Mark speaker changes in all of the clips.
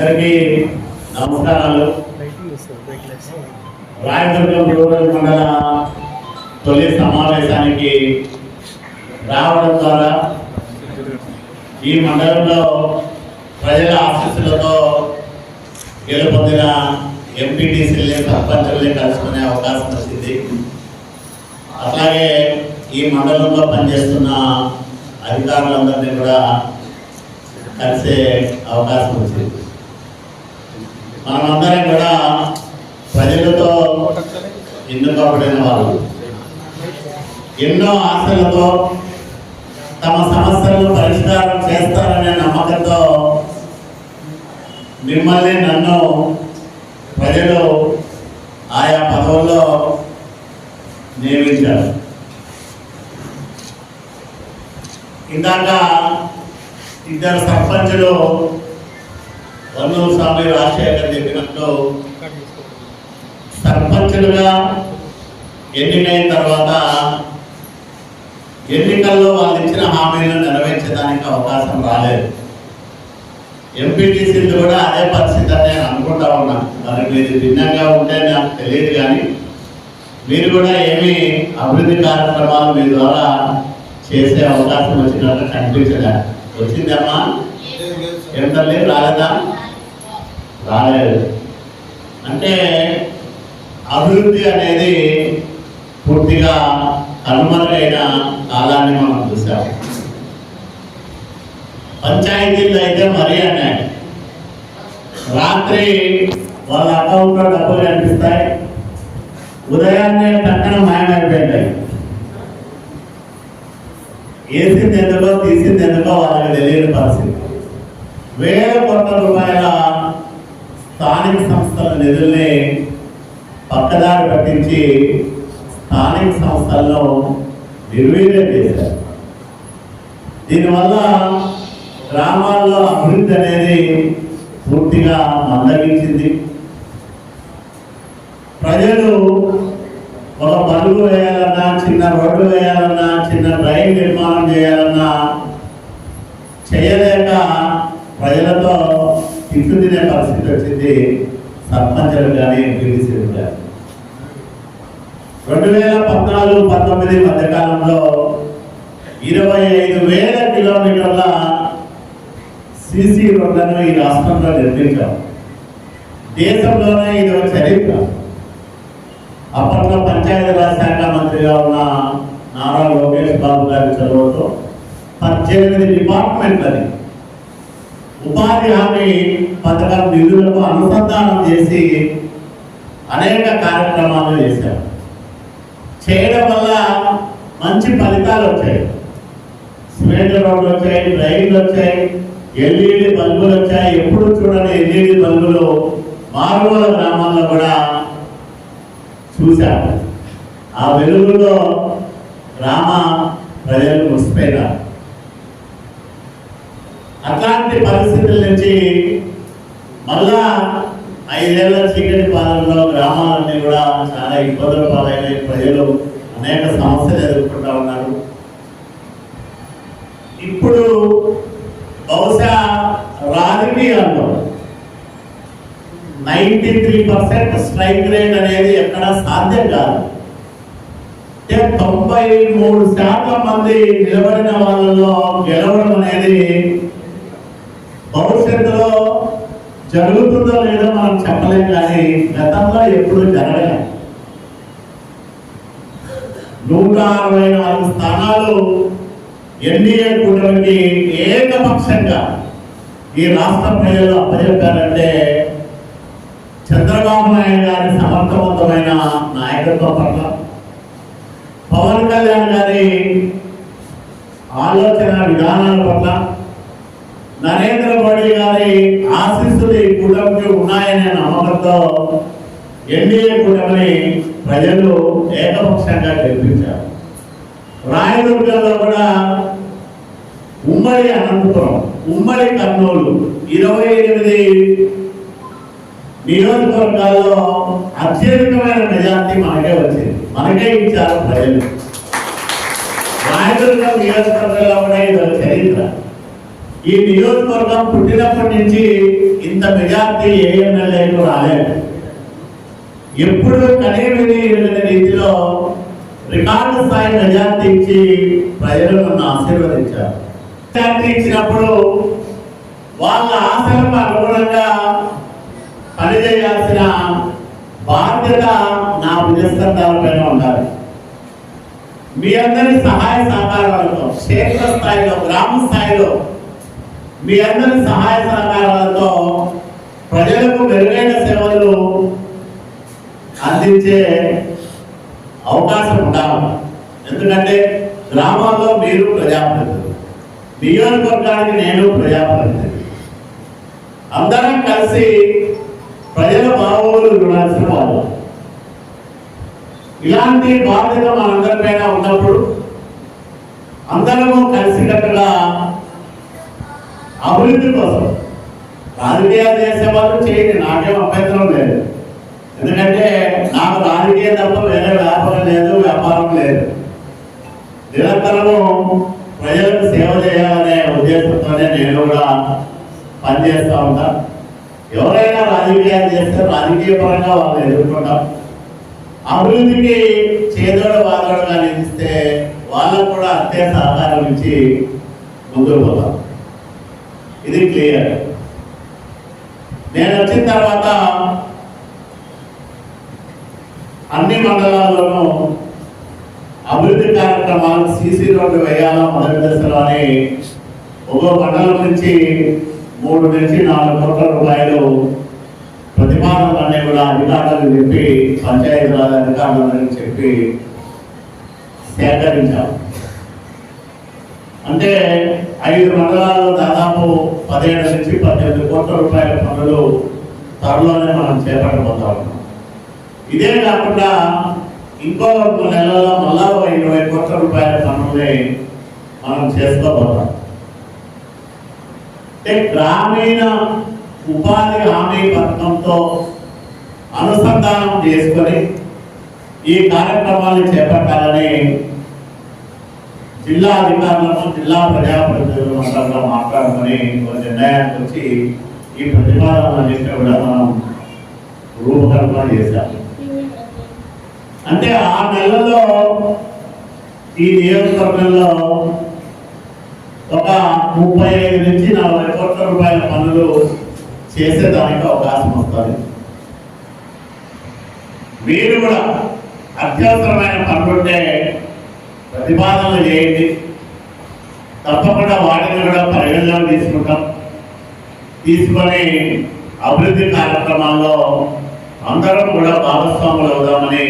Speaker 1: అందరికీ నమస్కారాలు. రాయదుర్గం రూరల్ మండల తొలి సమావేశానికి రావడం ద్వారా ఈ మండలంలో ప్రజల ఆశీస్సులతో గెలుపొందిన ఎంపీటీసీల్ని సర్పంచుల్ని కలుసుకునే అవకాశం వచ్చింది. అట్లాగే ఈ మండలంలో పనిచేస్తున్న అధికారులందరినీ కూడా కలిసే అవకాశం వచ్చింది. మనమందరం కూడా ప్రజలతో ఎన్నుకోబడిన వాళ్ళు ఎన్నో ఆశలతో తమ సమస్యలను పరిష్కారం చేస్తారనే నమ్మకంతో మిమ్మల్ని నన్ను ప్రజలు ఆయా పదవుల్లో నియమించారు. ఇందాక ఇద్దరు సర్పంచులు వన్నూరు స్వామి రాజశేఖర్ చెప్పినట్లు సర్పంచులుగా ఎన్నికైన తర్వాత ఎన్నికల్లో వాళ్ళు ఇచ్చిన హామీలను నెరవేర్చడానికి అవకాశం రాలేదు. ఎంపీటీసీలు కూడా అదే పరిస్థితి అని నేను అనుకుంటా ఉన్నాను మరి మీరు భిన్నంగా ఉంటే నాకు తెలియదు కానీ మీరు కూడా ఏమి అభివృద్ధి కార్యక్రమాలు మీ ద్వారా చేసే అవకాశం వచ్చినట్టు కనిపించలే. వచ్చిందమ్మా? ఏం తల్లి? రాలేదా? రాలేదు. అంటే అభివృద్ధి అనేది పూర్తిగా కనుమరుగైన కాలాన్ని మనం చూసాం. పంచాయతీలు అయితే మరీ అన్నాయి రాత్రి వాళ్ళ అకౌంట్లో డబ్బులు కనిపిస్తాయి. ఉదయాన్నే పక్కన మాయమైపోయింది వేసింది ఎందుకో తీసింది ఎందుకో వాళ్ళకి తెలియని పరిస్థితి. వేల కోట్ల రూపాయల స్థానిక సంస్థల నిధుల్ని పక్కదారి పట్టించి స్థానిక సంస్థలను నిర్వీర్యం చేశారు. దీనివల్ల గ్రామాల్లో అభివృద్ధి అనేది పూర్తిగా మందగించింది. ప్రజలు ఒక పనులు వేయాలన్నా చిన్న రోడ్డు వేయాలన్నా చిన్న డ్రైన్ నిర్మాణం చేయాలన్నా చేయలేక ప్రజలతో తిట్టు పరిస్థితి వచ్చింది సర్పంచులు కానీ ఎంపీటీసీలు కానీ రెండు వేల పద్నాలుగు పంతొమ్మిది మధ్యకాలంలో ఇరవై ఐదు వేల కిలోమీటర్ల సిసి రోడ్లను ఈ రాష్ట్రంలో నిర్మించాం. దేశంలోనే ఇది ఒక చరిత్ర. అప్పట్లో పంచాయతీరాజ్ శాఖ మంత్రిగా ఉన్న నారా లోకేష్ బాబు గారి చదువుతో పద్దెనిమిది డిపార్ట్మెంట్లని ఉపాధి హామీ పథకం నిధులకు అనుసంధానం చేసి అనేక కార్యక్రమాలు చేశారు. చేయడం వల్ల మంచి ఫలితాలు వచ్చాయి. సిమెంట్ రోడ్లు వచ్చాయి డ్రైన్లు వచ్చాయి ఎల్ఈడి బల్బులు వచ్చాయి. ఎప్పుడు చూడని ఎల్ఈడి బల్బులు మారుమూల గ్రామాల్లో కూడా చూశారు. ఆ వెలుగులో గ్రామ ప్రజలు ముసిపోయినారు అట్లాంటి పరిస్థితుల నుంచి మళ్ళా ఐదేళ్ళ చీకటి పాలనలో గ్రామాలన్నీ కూడా చాలా ఇబ్బందుల పాలైన ప్రజలు అనేక సమస్యలు ఎదుర్కొంటా ఉన్నారు. ఇప్పుడు బహుశా రాజకీయాల్లో ninety three percent strike rate అనేది ఎక్కడ సాధ్యం కాదు. అంటే తొంభై మూడు శాతం మంది నిలబడిన వాళ్ళలో గెలవడం అనేది భవిష్యత్తులో జరుగుతుందో లేదో మనం చెప్పలేం కానీ గతంలో ఎప్పుడు జరగలేదు నూట అరవై నాలుగు స్థానాలు ఎన్డీఏ కూటమికి ఏకపక్షంగా ఈ రాష్ట్ర ప్రజలు అప్పచెప్పారంటే చంద్రబాబు నాయుడు గారి సమర్థవంతమైన నాయకత్వం పట్ల పవన్ కళ్యాణ్ గారి ఆలోచన విధానాల పట్ల నరేంద్ర మోడీ గారి ఆశీస్సులు ఈ కూటమికి ఉన్నాయనే నమ్మకంతో ఎన్డీఏ కూటమిని ప్రజలు ఏకపక్షంగా గెలిపించారు. రాయదుర్గంలో కూడా ఉమ్మడి అనంతపురం ఉమ్మడి కర్నూలు ఇరవై ఎనిమిది నియోజకవర్గాల్లో అత్యధికమైన మెజార్టీ మనకే వచ్చింది. మనకే ఇచ్చారు ప్రజలు. రాయదుర్గం నియోజకవర్గంలో కూడా ఇది చరిత్ర. ఈ నియోజకవర్గం పుట్టినప్పటి నుంచి ఇంత మెజార్టీ ఏ ఎమ్మెల్యేలు రాలేదు. ఎప్పుడు కనీవిని రీతిలో రికార్డు స్థాయి మెజార్టీ ఇచ్చి ప్రజలు నన్ను ఆశీర్వదించారు. మెజార్టీ ఇచ్చినప్పుడు వాళ్ళ ఆశలకు అనుగుణంగా పనిచేయాల్సిన బాధ్యత నా పైన ఉండాలి. మీ అందరి సహాయ సహకారాలతో క్షేత్ర స్థాయిలో గ్రామ స్థాయిలో మీ అందరి సహాయ సహకారాలతో ప్రజలకు మెరుగైన సేవలు అందించే అవకాశం ఉండాలి ఎందుకంటే గ్రామాల్లో మీరు ప్రజాప్రతినిధులు. నియోజకవర్గానికి నేను ప్రజాప్రతినిధి. అందరం కలిసి ప్రజల బాగోగులు చూడాల్సిన వాళ్ళు. ఇలాంటి బాధ్యత మనందరిపైన ఉన్నప్పుడు అందరము కలిసికట్టుగా అభివృద్ధి కోసం. రాజకీయాలు చేసే వాళ్ళు చేయండి నాకేం అభ్యంతరం లేదు. ఎందుకంటే నాకు రాజకీయం తప్ప వేరే వ్యాపారం లేదు వ్యాపారం లేదు. నిరంతరము ప్రజలకు సేవ చేయాలనే ఉద్దేశంతోనే నేను కూడా పనిచేస్తూ ఉంటా. ఎవరైనా రాజకీయాలు చేస్తే రాజకీయ పరంగా వాళ్ళు ఎదుర్కొంటాం. అభివృద్ధికి చేదోడు వాదోడుగా నిలిస్తే వాళ్ళకు కూడా అంతే సహకారం ఇచ్చి ముందుకు పోతాం. ఇది క్లియర్ నేను వచ్చిన తర్వాత అన్ని మండలాల్లోనూ అభివృద్ధి కార్యక్రమాలు సీసీ రోడ్డు వేయాలా మొదటి దశలో అని ఒక్కో మండలం నుంచి మూడు నుంచి నాలుగు కోట్ల రూపాయలు ప్రతిపాదనలన్నీ కూడా అధికారులకు చెప్పి పంచాయతీరాజ్ అధికారులకు చెప్పి సేకరించాం. అంటే ఐదు మండలాల్లో దాదాపు పదిహేడు నుంచి పద్దెనిమిది కోట్ల రూపాయల పనులు త్వరలోనే మనం చేపట్టబోతా ఉన్నాం. ఇదే కాకుండా ఇంకో రెండు నెలల్లో మళ్ళా ఇరవై కోట్ల రూపాయల పనుల్ని మనం చేసుకోబోతాం. అంటే గ్రామీణ ఉపాధి హామీ పథకంతో అనుసంధానం చేసుకొని ఈ కార్యక్రమాన్ని చేపట్టాలని జిల్లా అధికారులను జిల్లా ప్రజాప్రతినిధులు మండలంలో మాట్లాడుకుని ఒక నిర్ణయానికి వచ్చి ఈ ప్రతిపాదనలన్నింటినీ కూడా మనం రూపకల్పన చేశాం. అంటే ఆ నెలలో ఈ నియోజకవర్గంలో ఒక ముప్పై ఐదు నుంచి నలభై కోట్ల రూపాయల పనులు చేసేదానికి అవకాశం వస్తుంది. మీరు కూడా అత్యవసరమైన పనులుంటే ప్రతిపాదనలు చేయండి. తప్పకుండా వాటిని కూడా పరిగణలో తీసుకుంటాం. తీసుకొని అభివృద్ధి కార్యక్రమాల్లో అందరం కూడా భాగస్వాములు అవుదామని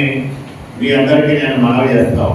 Speaker 1: మీ అందరికీ నేను మనవి చేస్తా